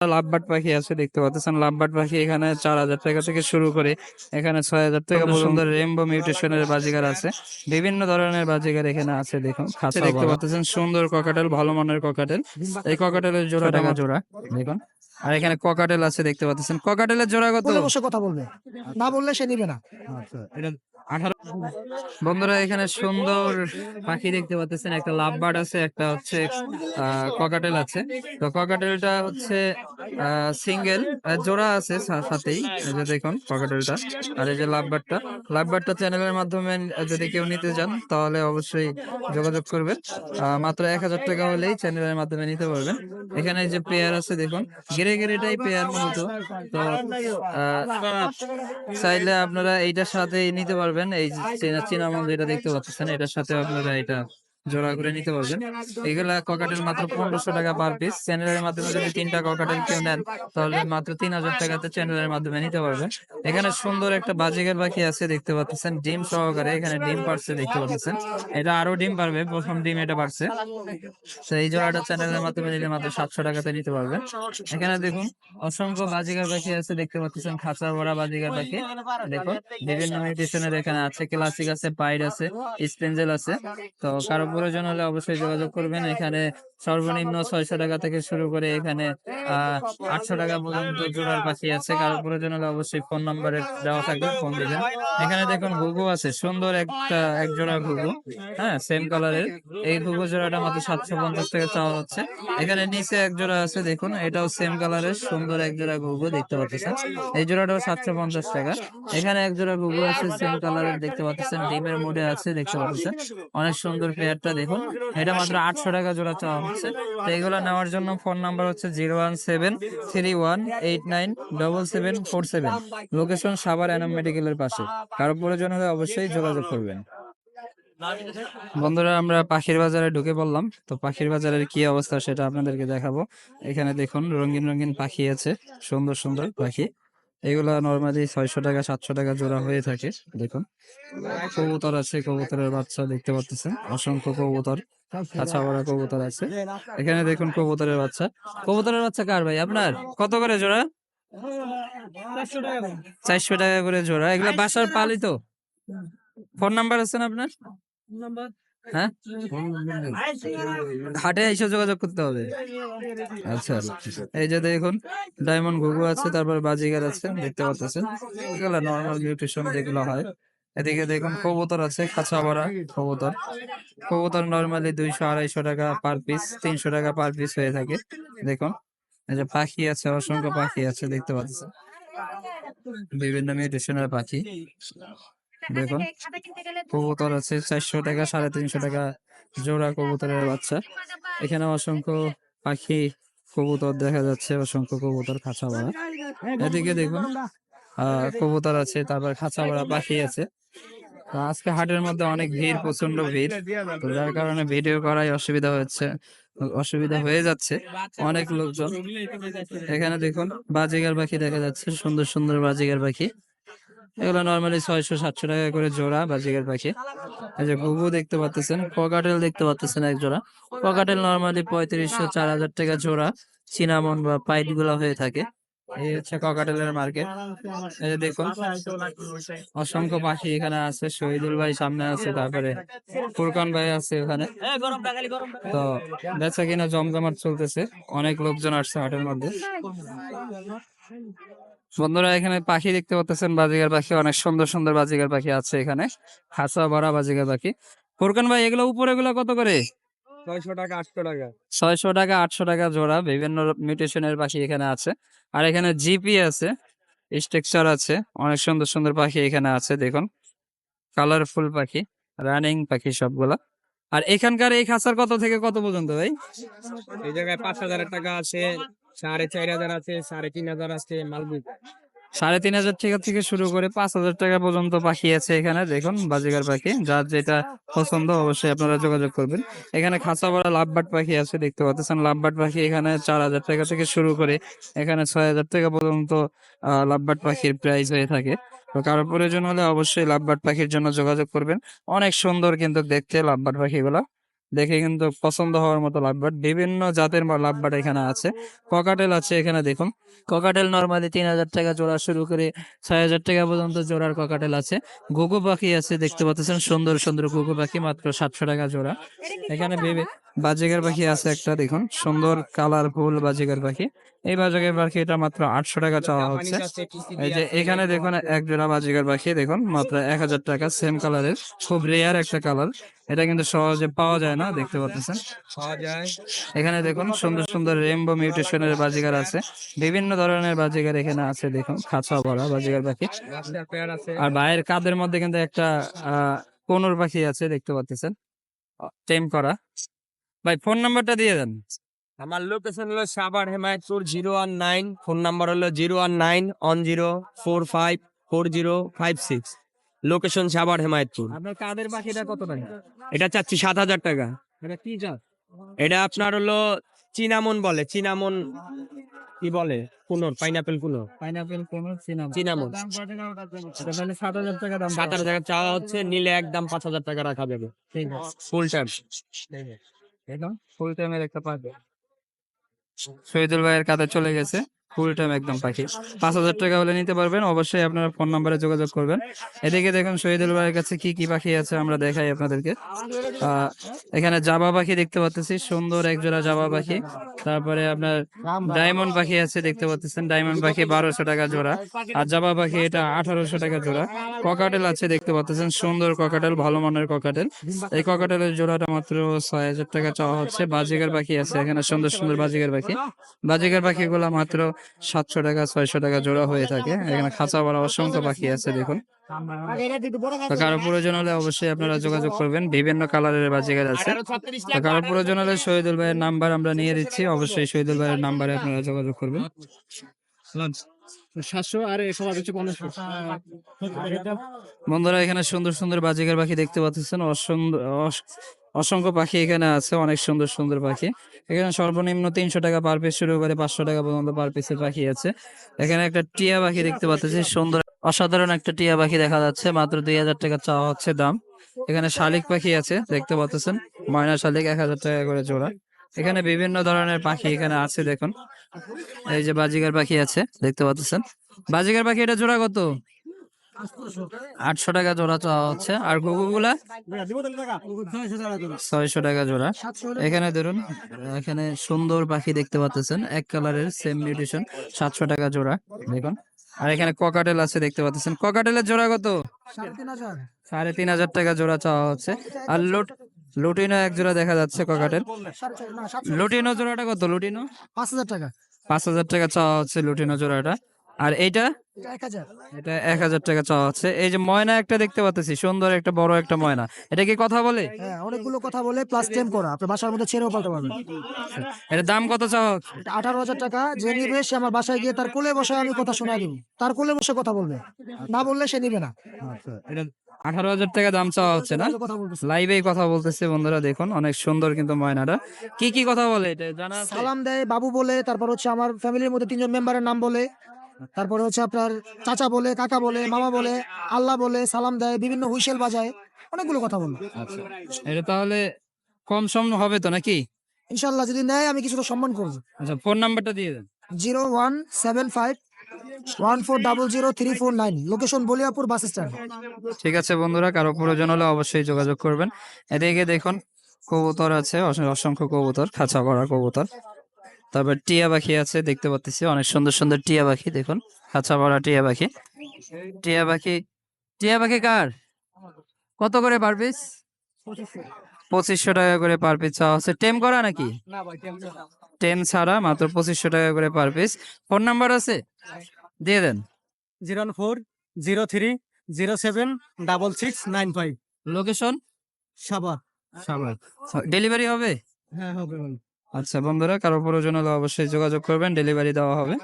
Lovebird পাখি আছে দেখতে পাচ্ছেন। লাভবার্ড পাখি এখানে চার হাজার টাকা থেকে শুরু করে এখানে ছয় হাজার টাকা পর্যন্ত রেমবো মিউটেশনের বাজিগার আছে। বিভিন্ন ধরনের বাজিগার এখানে আছে দেখুন। খাঁচা দেখতে পাচ্ছেন সুন্দর ককাটেল ভালো মানের ককাটেল এই ককাটেলের জোড়া টাকা জোড়া দেখুন। আর এখানে ককাটেল আছে দেখতে পাচ্ছেন। ককাটেলের জোড়া কত? কথা বলবে। না বললে সে নিবে না। আঠারো বন্ধুরা এখানে সুন্দর পাখি দেখতে পাচ্ছেন একটা লাভবার্ড আছে একটা হচ্ছে আহ, ককাটেল আছে। তো ককাটেলটা হচ্ছে সিঙ্গেল জোড়া আছে সাথেই যে দেখুন ককাটেলটা আর এই যে লাভবার্ডটা লাভবার্ডটা চ্যানেলের মাধ্যমে যদি কেউ নিতে চান তাহলে অবশ্যই যোগাযোগ করবেন। আহ, মাত্র এক হাজার টাকা হলেই চ্যানেলের মাধ্যমে নিতে পারবেন। এখানে যে পেয়ার আছে দেখুন গেরে গেড়েটাই পেয়ার মূলত। তো আহ, চাইলে আপনারা এইটার সাথে নিতে পারবেন। এই যে চীনা মন্দিরটা দেখতে পাচ্ছেন এটার সাথে আপনারা এটা জোড়া করে নিতে পারবেন। এগুলা ককাটেল মাত্র পনেরোশো টাকা পার পিস চ্যানেলের মাধ্যমে যদি তিনটা ককাটেল কেউ নেন, তাহলে মাত্র তিন হাজার টাকাতে চ্যানেলের মাধ্যমে নিতে পারবেন। এখানে সুন্দর একটা বাজিকের পাখি আছে, দেখতে পাচ্ছেন। ডিম সহকারে এখানে ডিম পারছে, দেখতে পাচ্ছেন। এটা আরও ডিম পারবে, প্রথম ডিম এটা পারছে। তো এই জোড়াটা চ্যানেলের মাধ্যমে নিলে মাত্র সাতশো টাকাতে নিতে পারবেন এখানে দেখুন, অসংখ্য বাজিকার পাখি আছে, দেখতে পাচ্ছেন। খাঁচা ভরা বাজিকার পাখি দেখুন, বিভিন্ন এখানে আছে ক্লাসিক আছে পাইড আছে স্পেঞ্জেল আছে। তো কারও প্রয়োজন হলে অবশ্যই যোগাযোগ করবেন। এখানে সর্বনিম্ন ছয়শো টাকা থেকে শুরু করে এখানে আটশো টাকা পর্যন্ত জোড়ার পাখি আছে। কারও প্রয়োজন হলে অবশ্যই ফোন নম্বরে দেওয়া থাকবে, ফোন দিবেন। এখানে দেখুন ঘুঘু আছে, সুন্দর একটা এক জোড়া ঘুঘু হ্যাঁ সেম কালারের এই ঘুঘু জোড়াটা মাত্র সাতশো পঞ্চাশ টাকা চাওয়া হচ্ছে। এখানে নিচে এক জোড়া আছে, দেখুন, এটাও সেম কালারের সুন্দর এক জোড়া ঘুঘু, দেখতে পাচ্ছেন। এই জোড়াটাও সাতশো পঞ্চাশ টাকা। এখানে এক জোড়া ঘুঘু আছে সেম কালারের দেখতে পাচ্ছেন। ডিমের মোডে আছে, দেখতে পাচ্ছেন। অনেক সুন্দর পেয়ারটা দেখুন। এটা মাত্র আটশো টাকা জোড়া চাওয়া হচ্ছে। তো এগুলো নেওয়ার জন্য ফোন নাম্বার হচ্ছে zero one seven three one eight nine double seven four seven. Location Savar Enam মেডিকেলের পাশে। কারও প্রয়োজন হলে অবশ্যই যোগাযোগ করবেন। বন্ধুরা আমরা পাখির বাজারে ঢুকে পড়লাম। তো পাখির বাজারের কি অবস্থা সেটা আপনাদেরকে দেখাবো। এখানে দেখুন রঙিন রঙিন পাখি আছে। সুন্দর সুন্দর পাখি। এগুলা নর্মালি ছয়শো টাকা, সাতশো টাকা জোড়া হয়ে থাকে, দেখুন। কবুতর আছে, কবুতরের বাচ্চা দেখতে পাচ্ছেন অসংখ্য কবুতর, কাঁচা কবুতর আছে। এখানে দেখুন কবুতরের বাচ্চা। কবুতরের বাচ্চা কার ভাই? আপনার? কত করে জোড়া? চারশো টাকা করে জোড়া। এগুলা বাসার পালিত? ফোন নাম্বার আছে না আপনার? হ্যাঁ? হাটে এসে যোগাযোগ করতে হবে। আচ্ছা এই যে দেখুন, ডায়মন্ড ঘুঘু আছে, তারপর বাজিগার আছে, দেখতে পাচ্ছেন। এগুলো নর্মাল নিউট্রিশন যেগুলো হয়। এদিকে দেখুন, কবুতর আছে খাঁচা ভরা কবুতর। কবুতর নর্মালি দুইশো, আড়াইশো টাকা পার পিস তিনশো টাকা পার পিস হয়ে থাকে। দেখুন, এই যে পাখি আছে, অসংখ্য পাখি আছে, দেখতে পাচ্ছেন। বিভিন্ন মিউটেশনের পাখি। দেখুন কবুতর আছে চারশো টাকা সাড়ে তিনশো টাকা জোড়া কবুতরের বাচ্চা। এখানে অসংখ্য পাখি কবুতর দেখা যাচ্ছে অসংখ্য কবুতর খাঁচা ভরা। এদিকে দেখুন কবুতর আছে তারপর খাঁচা ভরা পাখি আছে। আজকে হাটের মধ্যে অনেক ভিড় প্রচণ্ড ভিড়। তো যার কারণে ভিডিও করাই অসুবিধা হচ্ছে অসুবিধা হয়ে যাচ্ছে অনেক লোকজন। এখানে দেখুন বাজিগার পাখি দেখা যাচ্ছে সুন্দর সুন্দর বাজিগার পাখি। এগুলো নর্মালি ছয়শো, সাতশো টাকা করে জোড়া বাজিগার পাখি। এই যে ঘুঘু দেখতে পাচ্ছেন ককাটেল দেখতে পাচ্ছেন এক জোড়া। ককাটেল নর্মালি পঁয়ত্রিশশো, চার হাজার টাকা জোড়া। চিনামন বা পাইটগুলা হয়ে থাকে। এই হচ্ছে ককাটেলের মার্কেট এই যে দেখুন, অসংখ্য পাখি এখানে আছে। শহীদুল ভাই সামনে আছে, তারপরে ফুরকান ভাই আছে ওখানে। তো বেচা কিনা জমজমাট চলতেছে। অনেক লোকজন আসছে হাটের মধ্যে। বন্ধুরা এখানে পাখি দেখতে পাচ্ছেন বাজিগার পাখি অনেক সুন্দর সুন্দর বাজিগার পাখি আছে এখানে। হাসা ভরা বাজিগার পাখি। ফুরকান ভাই এগুলো উপরে গুলো কত করে? ছয়শো টাকা আটশো টাকা। ছয়শো টাকা আটশো টাকা জোড়া বিভিন্ন মিউটেশনের পাখি এখানে আছে। আর এখানে জিপি আছে স্ট্রাকচার আছে অনেক সুন্দর সুন্দর পাখি এখানে আছে দেখুন। কালারফুল পাখি রানিং পাখি সবগুলা। আর এখানকার এই খাঁচার কত থেকে কত পর্যন্ত ভাই? এই জায়গায় পাঁচ হাজার টাকা আছে। সাড়ে চার হাজার আছে, সাড়ে তিন হাজার আছে মালবুক সাড়ে তিন হাজার টাকা থেকে শুরু করে পাঁচ হাজার টাকা পর্যন্ত পাখি আছে এখানে, দেখুন, বাজিগার পাখি। যার যেটা পছন্দ অবশ্যই আপনারা যোগাযোগ করবেন। এখানে খাঁচা ভরা লাভবাট পাখি আছে, দেখতে পাচ্ছেন। লাভবাট পাখি এখানে চার হাজার টাকা থেকে শুরু করে এখানে ছয় হাজার টাকা পর্যন্ত লাভবাট পাখির প্রাইস হয়ে থাকে। তো কারও প্রয়োজন হলে অবশ্যই লাভবাট পাখির জন্য যোগাযোগ করবেন। অনেক সুন্দর কিন্তু দেখতে লাভবাট পাখিগুলা। দেখে কিন্তু পছন্দ হওয়ার মতো লাভবাট বিভিন্ন জাতের লাভ বাট এখানে আছে। ককাটেল আছে এখানে, দেখুন। ককাটেল নর্মালি তিন হাজার টাকা জোড়া শুরু করে ছয় হাজার টাকা পর্যন্ত জোড়ার ককাটেল আছে। ঘুঘু পাখি আছে, দেখতে পাচ্ছেন, সুন্দর সুন্দর ঘুঘু পাখি, মাত্র সাতশো টাকা জোড়া। এখানে ভেবে বাজিগার পাখি আছে একটা, দেখুন, সুন্দর কালারফুল বাজেগার পাখি। এই বাজিগার পাখি এটা মাত্র আটশো টাকা চাওয়া হচ্ছে। এই যে এখানে দেখুন এক জোড়া বাজিগার পাখি দেখুন মাত্র এক হাজার টাকা সেম কালারের খুব রেয়ার একটা কালার এটা কিন্তু সহজে পাওয়া যায় না দেখতে পাচ্ছেন। এখানে দেখুন সুন্দর সুন্দর রেমবো মিউটেশনের বাজিগার আছে। বিভিন্ন ধরনের বাজিগার এখানে আছে দেখুন খাঁচা ভরা বাজিগার পাখি আর বাইরের কাদের মধ্যে কিন্তু একটা আহ কোনুর পাখি আছে দেখতে পাচ্ছেন। টেম করা। ভাই ফোন নাম্বারটা দিয়ে দেন। আমার লোকেশন হলো Savar Hemayetpur zero one nine phone number হলো zero one nine one zero four five four zero five six location Savar Hemayetpur. আপনার কাদের পাখিটা কত টাকা? এটা চাচ্ছি সাত হাজার টাকা। এটা কি জাত? এটা আপনার হলো চিনামন বলে চিনামন কি বলে? Conure pineapple conure pineapple conure cinnamon cinnamon. এটা তাহলে সাত হাজার টাকা দাম সাত হাজার টাকা চাওয়া হচ্ছে নিলে একদম পাঁচ হাজার টাকা রাখা যাবে। ফুল টাইম ফুল টাইমের একটা পাখি শহীদুল ভাইয়ের কাঁধে চলে গেছে। ফুল টাইম একদম পাখি। পাঁচ হাজার টাকা হলে নিতে পারবেন। অবশ্যই আপনারা ফোন নাম্বারে যোগাযোগ করবেন। এদিকে দেখুন, শহীদুল ভাইয়ের কাছে কি কি পাখি আছে আমরা দেখাই আপনাদেরকে। এখানে জাবা পাখি দেখতে পাচ্ছি সুন্দর এক জোড়া জাবা পাখি। তারপরে আপনার ডায়মন্ড পাখি আছে দেখতে পাচ্ছেন ডায়মন্ড পাখি বারোশো টাকা জোড়া। আর জাবা পাখি এটা আঠারোশো টাকা জোড়া। ককাটেল আছে দেখতে পাচ্ছেন সুন্দর ককাটেল, ভালো মানের ককাটেল। এই ককাটেলের জোড়াটা মাত্র ছয় হাজার টাকা চাওয়া হচ্ছে। বাজিগার পাখি আছে এখানে। সুন্দর সুন্দর বাজিগার পাখি। বাজিগার পাখিগুলো মাত্র সাতশো টাকা, ছয়শো টাকা জোড়া হয়ে থাকে। এখানে খাঁচা বড় অসংখ্য পাখি আছে, দেখুন। কারও প্রয়োজন হলে অবশ্যই আপনারা যোগাযোগ করবেন। বিভিন্ন কালারের বাজিগার আছে। কারও প্রয়োজন হলে শহীদুল ভাইয়ের নাম্বার আমরা নিয়ে দিচ্ছি। অবশ্যই শহীদুল ভাইয়ের নাম্বারে আপনারা যোগাযোগ করবেন। বন্ধুরা, এখানে সুন্দর সুন্দর বাজিকার পাখি দেখতে পাচ্ছেন। অসংখ্য পাখি এখানে আছে, অনেক সুন্দর সুন্দর পাখি। এখানে সর্বনিম্ন তিনশো টাকা পার পিস শুরু করে পাঁচশো টাকা পর্যন্ত পার পিসের পাখি আছে। এখানে একটা টিয়া পাখি দেখতে পাচ্ছি, সুন্দর, অসাধারণ একটা টিয়া পাখি দেখা যাচ্ছে, মাত্র দুই হাজার টাকা চাওয়া হচ্ছে দাম। এখানে শালিক পাখি আছে, দেখতে পাচ্ছেন, ময়না শালিক এক হাজার টাকা করে জোড়া। এখানে বিভিন্ন ধরনের পাখি এখানে আছে, দেখুন। এই যে বাজিগার পাখি আছে, দেখতে পাচ্ছেন। বাজিগার পাখি এটা জোড়া কত? আটশো টাকা জোড়া চাওয়া হচ্ছে। আর গুগুগুলা ছয়শো টাকা জোড়া। এখানে ধরুন এখানে সুন্দর পাখি দেখতে পাচ্ছেন এক কালারের সেম নিউট্রিশন সাতশো টাকা জোড়া। দেখুন। আর এখানে ককাটেল আছে দেখতে পাচ্ছেন ককাটেলের জোড়া কত? সাড়ে তিন হাজার। টাকা জোড়া চাওয়া হচ্ছে। আর লুট লুটিনো এক জোড়া দেখা যাচ্ছে ককাটেল লুটিনো জোড়াটা কত? লুটিনো? পাঁচ হাজার টাকা। পাঁচ হাজার টাকা চাওয়া হচ্ছে লুটিনো জোড়াটা। আর এইটা? এটা এক হাজার এটা টাকা চাওয়া হচ্ছে। এই যে ময়না একটা দেখতে পাচ্ছি সুন্দর একটা বড় একটা ময়না। এটা কি কথা বলে? হ্যাঁ অনেকগুলো কথা বলে প্লাস টেম করা। বাসার মধ্যে ছেড়েও পাল্টা পারবেন এটার দাম কত চাওয়া আঠারো হাজার টাকা। যে নিবে সে আমার বাসায় গিয়ে তার কোলে বসে আমি কথা শোনা দিব। তার কোলে বসে কথা বলবে। না বললে সে নিবে না। এটা আঠারো হাজার টাকা দাম চাওয়া হচ্ছে না? লাইভে কথা বলতেছে বন্ধুরা দেখুন। অনেক সুন্দর কিন্তু ময়নাটা। কি কি কথা বলে? এটা জানা সালাম দেয় বাবু বলে তারপর হচ্ছে আমার ফ্যামিলির মধ্যে তিনজন মেম্বারের নাম বলে। তারপরে হচ্ছে আপনার চাচা বলে কাকা বলে মামা বলে আল্লাহ বলে সালাম দেয় বিভিন্ন হুইসেল বাজায় অনেকগুলো কথা বলবে আচ্ছা এটা তাহলে কম সম হবে তো নাকি? ইনশাল্লাহ যদি নেয় আমি কিছুটা সম্মান করব। আচ্ছা ফোন নাম্বারটা দিয়ে দেন। Zero one seven five one four double zero three four nine location Boliapur bus stand. ঠিক আছে বন্ধুরা কারও প্রয়োজন হলে অবশ্যই যোগাযোগ করবেন। এদিকে দেখুন কবুতর আছে অসংখ্য কবুতর খাঁচা ভরা কবুতর। তারপর টিয়া পাখি আছে দেখতে পাচ্ছি অনেক সুন্দর সুন্দর টিয়া পাখি দেখুন। খাঁচা ভরা টিয়া পাখি। টিয়া পাখি টিয়া পাখি কার? কত করে পার পিস পঁচিশশো টাকা করে পার পিস চাওয়া হচ্ছে। টেম করা নাকি? টেম ছাড়া মাত্র পঁচিশশো টাকা করে পার পিস ফোন নাম্বার আছে? দিয়ে দেন। Zero four zero three zero seven double six nine five. Location? সাবা সাবার ডেলিভারি হবে? হ্যাঁ হবে। আচ্ছা বন্ধুরা কারও প্রয়োজন হলে অবশ্যই যোগাযোগ করবেন ডেলিভারি দেওয়া হবে।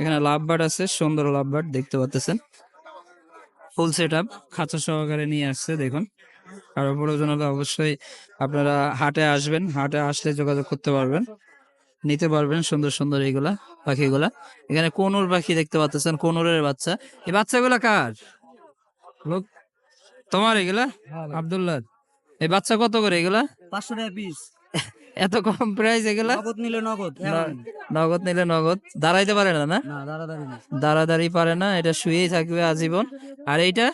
এখানে লাভ বার্ড আছে সুন্দর লাভ বার্ড দেখতে পাচ্ছেন। ফুল সেট আপ খাঁচা সহকারে নিয়ে আসছে দেখুন। কারও প্রয়োজন হলে অবশ্যই আপনারা হাটে আসবেন হাটে আসলে যোগাযোগ করতে পারবেন। নিতে পারবেন সুন্দর সুন্দর এইগুলা পাখিগুলা। এখানে কোনুর পাখি দেখতে পাচ্ছেন কোনুরের বাচ্চা। এই বাচ্চাগুলা কার? লোক তোমার এগুলা? আব্দুল্লাহ। এই বাচ্চা কত করে এগুলা? পাঁচশো টাকা পিস এত কম প্রাইস এগুলা নগদ নিলে নগদ নগদ নিলে নগদ। দাঁড়াইতে পারে না না? না দাঁড়া দাঁড়ি দাঁড়াদাঁড়ি পারে না এটা শুয়েই থাকবে আজীবন। আর এইটা?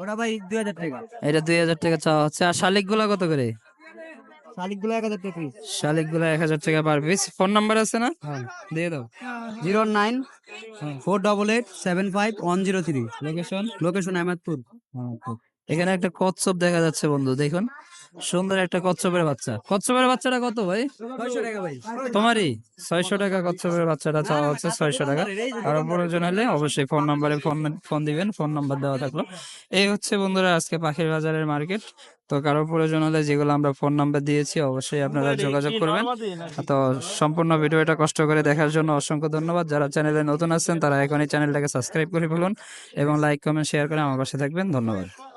ওটা ভাই দুই হাজার টাকা। এটা দুই হাজার টাকা চাওয়া হচ্ছে। আর শালিকগুলা কত করে? শালিকগুলো এক হাজার টাকা পিস শালিকগুলা এক হাজার টাকা পার পিস ফোন নাম্বার আছে না? হ্যাঁ। দিয়ে দাও। Zero nine four double eight seven five one zero three. Location location Ahmedpur এখানে একটা কচ্ছপ দেখা যাচ্ছে বন্ধু দেখুন। সুন্দর একটা কচ্ছপের বাচ্চা। কচ্ছপের বাচ্চাটা কত ভাই? ছয়শো টাকা ভাই। তোমারই? ছয়শো টাকা কচ্ছপের বাচ্চাটা চাওয়া হচ্ছে ছয়শো টাকা। আর প্রয়োজন হলে অবশ্যই ফোন নাম্বারে ফোন ফোন দিবেন ফোন নাম্বার দেওয়া থাকল। এই হচ্ছে বন্ধুরা আজকে পাখির বাজারের মার্কেট। তো কারও প্রয়োজন হলে যেগুলো আমরা ফোন নাম্বার দিয়েছি অবশ্যই আপনারা যোগাযোগ করবেন। তো সম্পূর্ণ ভিডিওটা কষ্ট করে দেখার জন্য অসংখ্য ধন্যবাদ। যারা চ্যানেলে নতুন আছেন তারা এখনই চ্যানেলটাকে সাবস্ক্রাইব করে ফেলুন এবং লাইক কমেন্ট শেয়ার করে আমার পাশে থাকবেন। ধন্যবাদ।